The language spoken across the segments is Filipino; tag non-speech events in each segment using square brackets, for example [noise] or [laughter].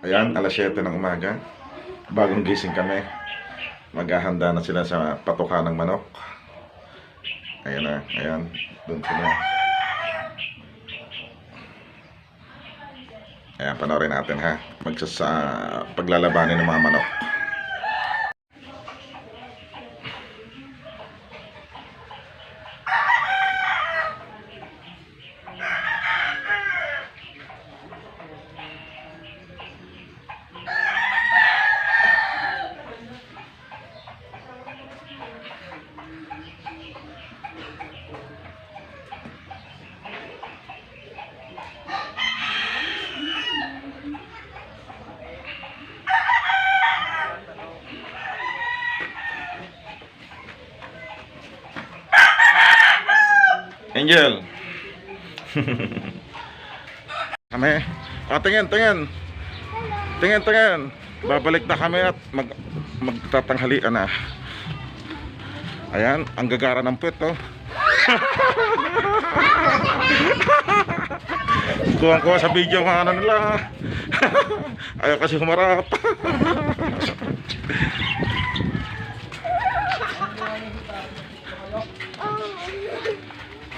Ayan, alas 7 ng umaga. Bagong gising kami. Maghahanda na sila sa patuka ng manok. Ayan na, ayan. Doon sila. Ayan, panoorin natin ha. Magsasa paglalabanin ng mga manok. Angel! [laughs] kami. Ah, tingin, tingin. Tingin, tingin. Babalik na kami at mag magtatanghalian na. Ayan, ang gagara ng puwet, oh. [laughs] Kuwang-kuwa sa video ng ano nila. [laughs] Ayaw kasi humarap.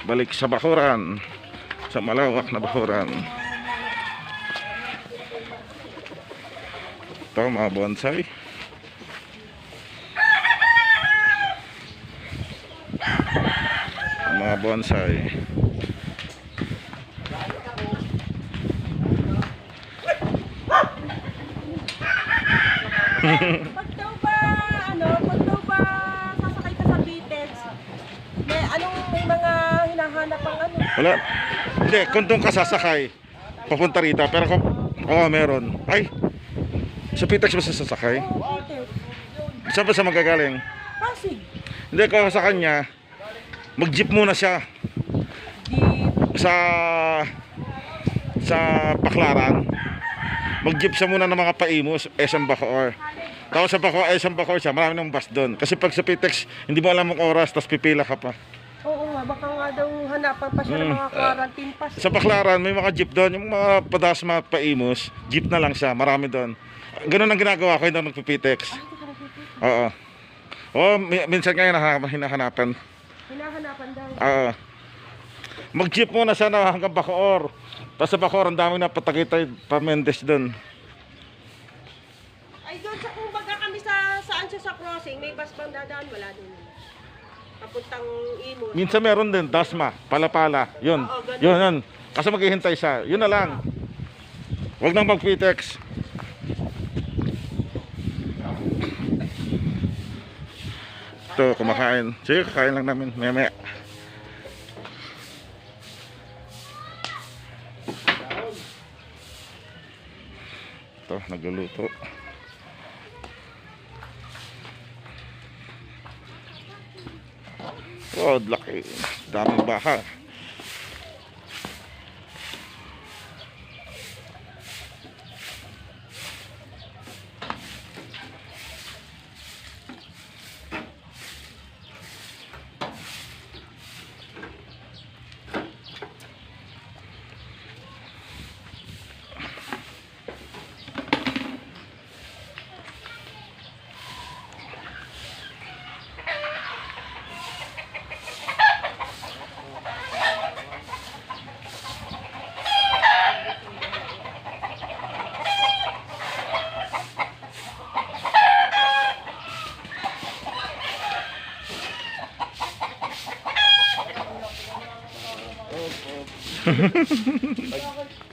Balik sa bakuran. Sa malawak na bakuran. Ito mga bonsai. Mga bonsai. Pag [laughs] daw ba, ano, pag daw ba sasakay ka sa Beatles, may anong may mga hinahanap ang ano? Wala. Hindi, kung doon ka sasakay, papunta rito. Pero kung, oo, meron. Ay, sa Pitex ba sasakay? Saan ba sa magagaling? Pasig. Hindi, kung sa kanya, mag-jeep muna siya sa sa Paklaran. Mag-jeep siya muna ng mga paimos, SM Bacoor. Tapos sa Bacoor, SM Bacoor siya, marami ng bus doon. Kasi pag sa Pitex, hindi mo alam ang oras, tapos pipila ka pa. oo nga, baka nga daw hanapan pa siya ng Mm. mga quarantine pass. Sa Baklaran, may mga jeep doon. Yung mga padasma at paimos, jeep na lang siya. Marami doon. Ganun ang ginagawa ko, hindi ako nagpipitex. Oo. Oo, mi- minsan ngayon naha- hinahanapan. Hinahanapan daw. Oo. Mag-jeep muna siya na hanggang Bacoor. Tapos sa Bacoor, ang daming napatagitay pa Mendes doon. Ay, doon sa kung baga kami sa, saan siya sa crossing, may bus bang dadaan? Wala din. Papuntang Imo. Minsan meron din, Dasma, Palapala. Yun, Oo, ganun. yun, yun. Kasi maghihintay siya. Yun na lang. Huwag nang mag-pitex. Ito, kumakain. Sige, kakain lang namin. Maya maya. Ito, nagluluto. Oh, laki. Daming baha.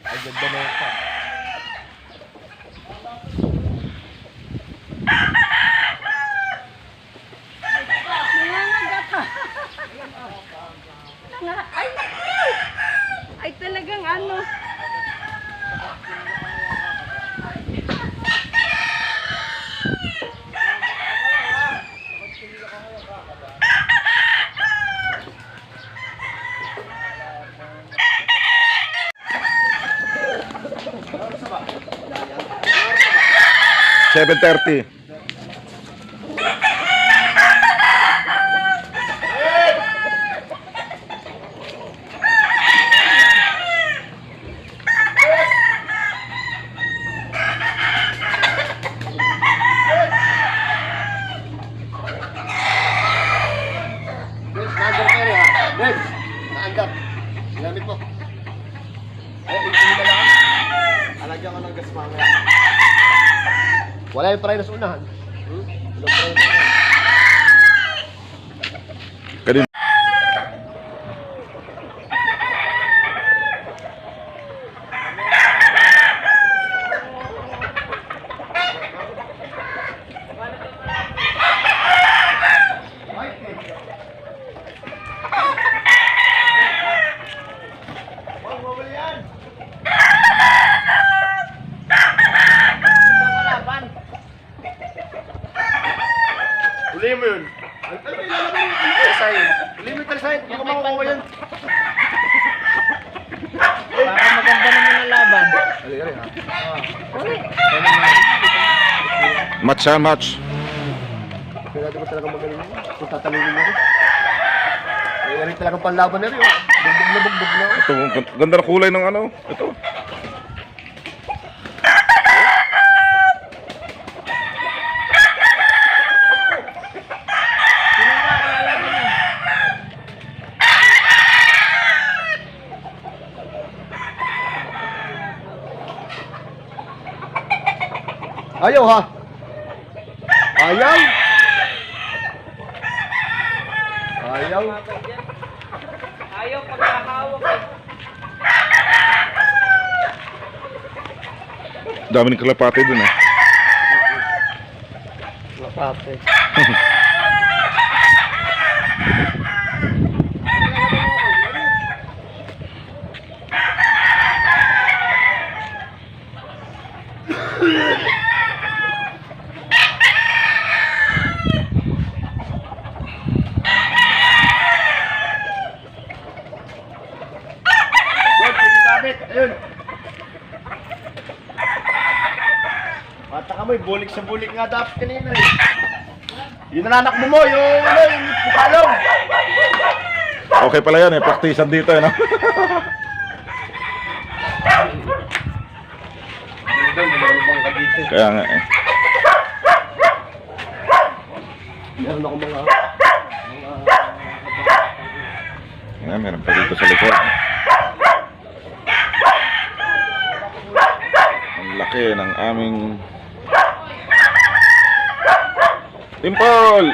Nangangagat 7.30. Pare na sa unahan. Hmm? Walang pare na sa unahan. Kanina. Huli mo yun. Ay, ay, ay, lalabas mo yung talisayin. Huli mo yung talisayin. Hindi ko makukuha yun. Para maganda naman ang laban. Ali, ali, ha? Match ha, match. Kaya natin ba talagang magaling yun? Mo. Ay, ali talagang panlaban na rin. Bugbog na bugbog. Ito, ganda na kulay ng ano. Ito. Ayaw ha? Ayaw? Ayaw? Ayaw pagkakawak eh. Dami ng kalapate dun eh. Lapate. Good, [laughs] hindi tabit. Ayun. Mata ka mo, eh, bulik sa bulik nga dapat kanina eh. Yung nananakbo mo, yung ano, yung pupalong. Okay pala yan eh. Praktisan dito eh. No? Kaya nga eh. Meron ako mga... Ayan, meron pa dito sa likod. Ang laki ng aming Dimple!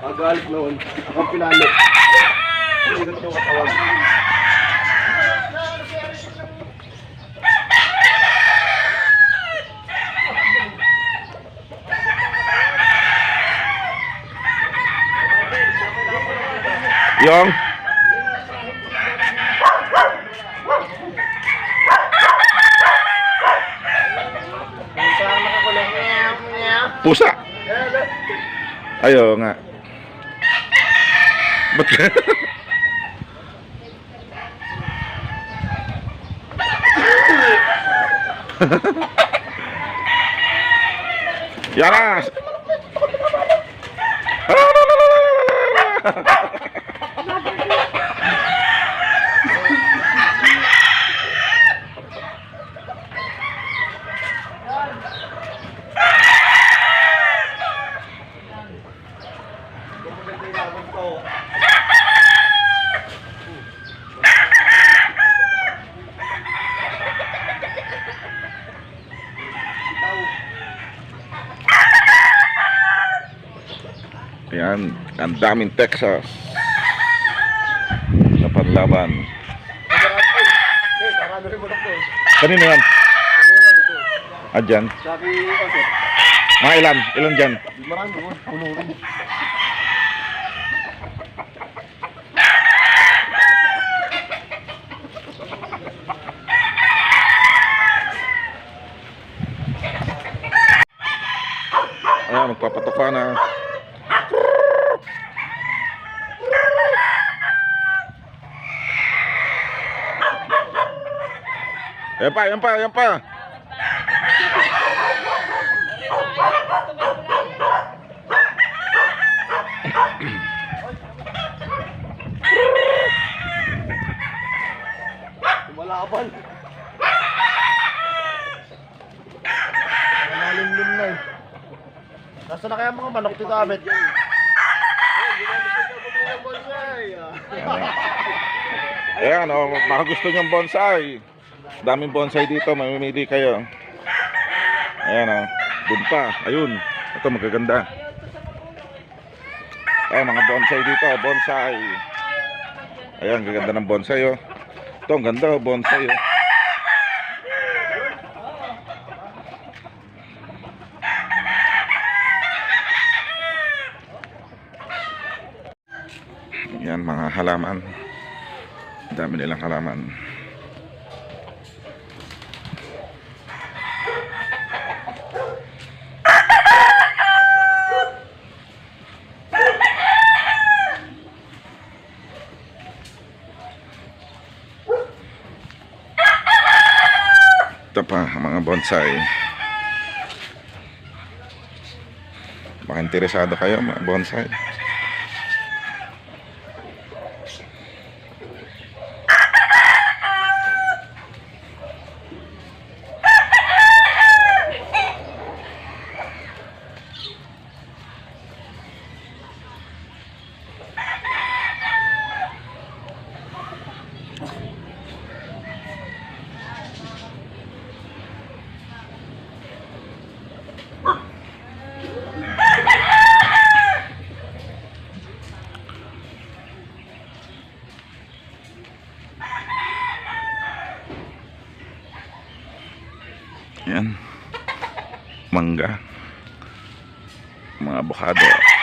Magalit noon. Ako ang pinalo. Hindi ko katawag. Yung pusa! Ayo nga. Ba't ka? [laughs] Yan na! Yan, ang daming Texas na panlaban. Kanino yan? Ah, dyan. Sir. Mga ilan? Ilan dyan? Marami mo. Puno rin. Ayan, magpapatok ka na. Yan pa, yan pa, yan pa. Lumalaban. Malalim-lim na eh. Nasaan na kaya mga manok dito, Abet? Mga ah. Ayan, oh, baka gusto niyong bonsai. Daming bonsai dito, mamimili kayo. Ayan, oh. Doon pa. Ayun. Ito, magaganda. Ayan, mga bonsai dito. Bonsai. Ayan, gaganda ng bonsai, oh. Ito, ang ganda, oh, bonsai, oh. Yan, mga halaman. Dami nilang halaman. Ito pa, ang mga bonsai. Baka interesado kayo, mga bonsai. Yan. Mangga. Mga avocado.